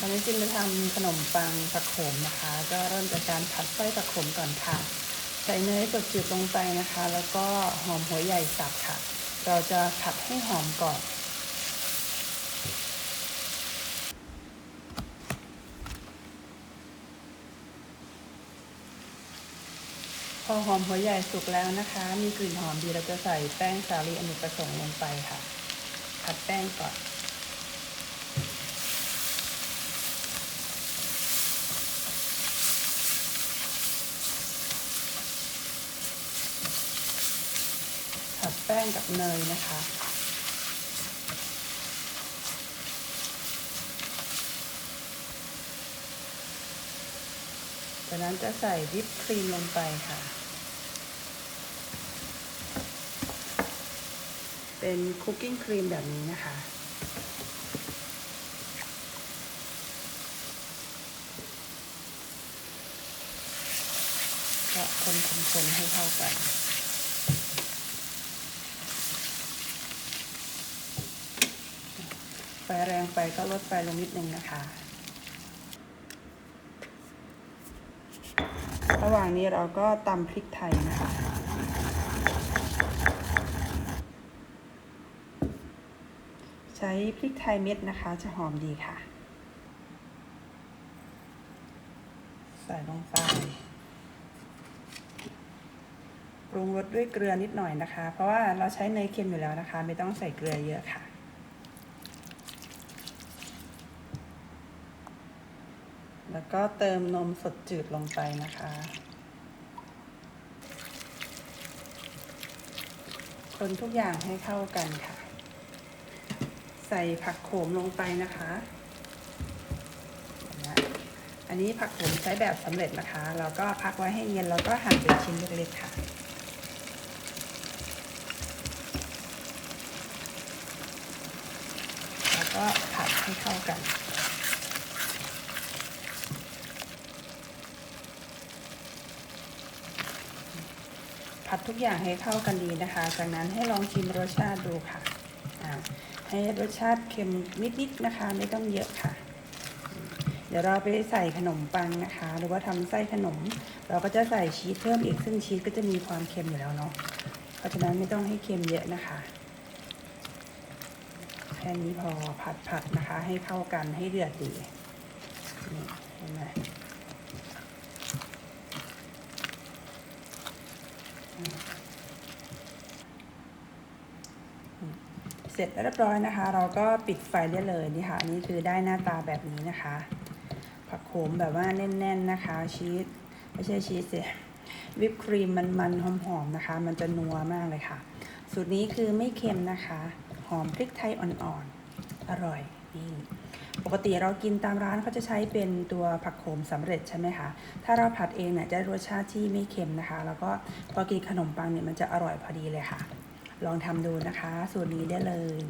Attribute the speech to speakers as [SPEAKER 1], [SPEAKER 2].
[SPEAKER 1] ตอนนี้จินจะทำขนมปังผักโขมนะคะ ก็เริ่มจากการผัดไส้ผักโขมก่อนค่ะ ใส่เนยสดจืดลงไปนะคะ แล้วก็หอมหัวใหญ่สับค่ะ เราจะผัดให้หอมก่อนพอหอมหัวใหญ่สุกแล้วนะคะ มีกลิ่นหอมดีเราจะใส่แป้งสาลีอเนกประสงค์ลงไปค่ะผัดแป้งก่อน ป้งกับเนยนะคะ จากนั้นจะใส่วิปครีมลงไปค่ะ เป็นคุกกิ้งครีมแบบนี้นะคะก็คนๆๆให้เข้ากัน ไฟแรงไปก็ลดไฟลงนิดนึงนะคะ ระหว่างนี้เราก็ตำพริกไทยนะคะใช้พริกไทยเม็ดนะคะ จะหอมดีค่ะ ใส่ลงไปปรุงรสด้วยเกลือนิดหน่อยนะคะ เพราะว่าเราใช้เนยเค็มอยู่แล้วนะคะ ไม่ต้องใส่เกลือเยอะค่ะ แล้วก็เติมนมสดจืดลงไปนะคะ คนทุกอย่างให้เข้ากันค่ะ ใส่ผักโขมลงไปนะคะอันนี้ผักโขมใช้แบบสำเร็จนะคะเราก็พักไว้ให้เย็นแล้วก็หั่นเป็นชิ้นเล็กๆค่ะแล้วก็ผัดให้เข้ากัน ผัดทุกอย่างให้เข้ากันดีนะคะ จากนั้นให้ลองชิมรสชาติดูค่ะ ให้รสชาติเค็มนิดๆนะคะ ไม่ต้องเยอะค่ะ เดี๋ยวเราไปใส่ขนมปังนะคะ หรือว่าทำไส้ขนม เราก็จะใส่ชีสเพิ่มอีกซึ่งชีสก็จะมีความเค็มอยู่แล้วเนาะ เพราะฉะนั้นไม่ต้องให้เค็มเยอะนะคะแค่นี้พอผัดผัดๆนะคะ ให้เข้ากันให้เดือดดีนี่เห็นไหม เสร็จเรียบร้อยนะคะ เราก็ปิดไฟได้เลยนี่ค่ะนี่คือได้หน้าตาแบบนี้นะคะ ผักโขมแบบว่าแน่น ๆนะคะ ชีสไม่ใช่ชีสเสิวิปครีมมันๆหอมๆนะคะ มันจะนัวมากเลยค่ะ สูตรนี้คือไม่เค็มนะคะ หอมพริกไทยอ่อนๆอร่อยนี่ ปกติเรากินตามร้านเขาจะใช้เป็นตัวผักโขมสำเร็จใช่ไหมคะ ถ้าเราผัดเองเนี่ยจะรสชาติที่ไม่เค็มนะคะ แล้วก็พอกินขนมปังเนี่ยมันจะอร่อยพอดีเลยค่ะ ลองทำดูนะคะสูตรนี้ได้เลย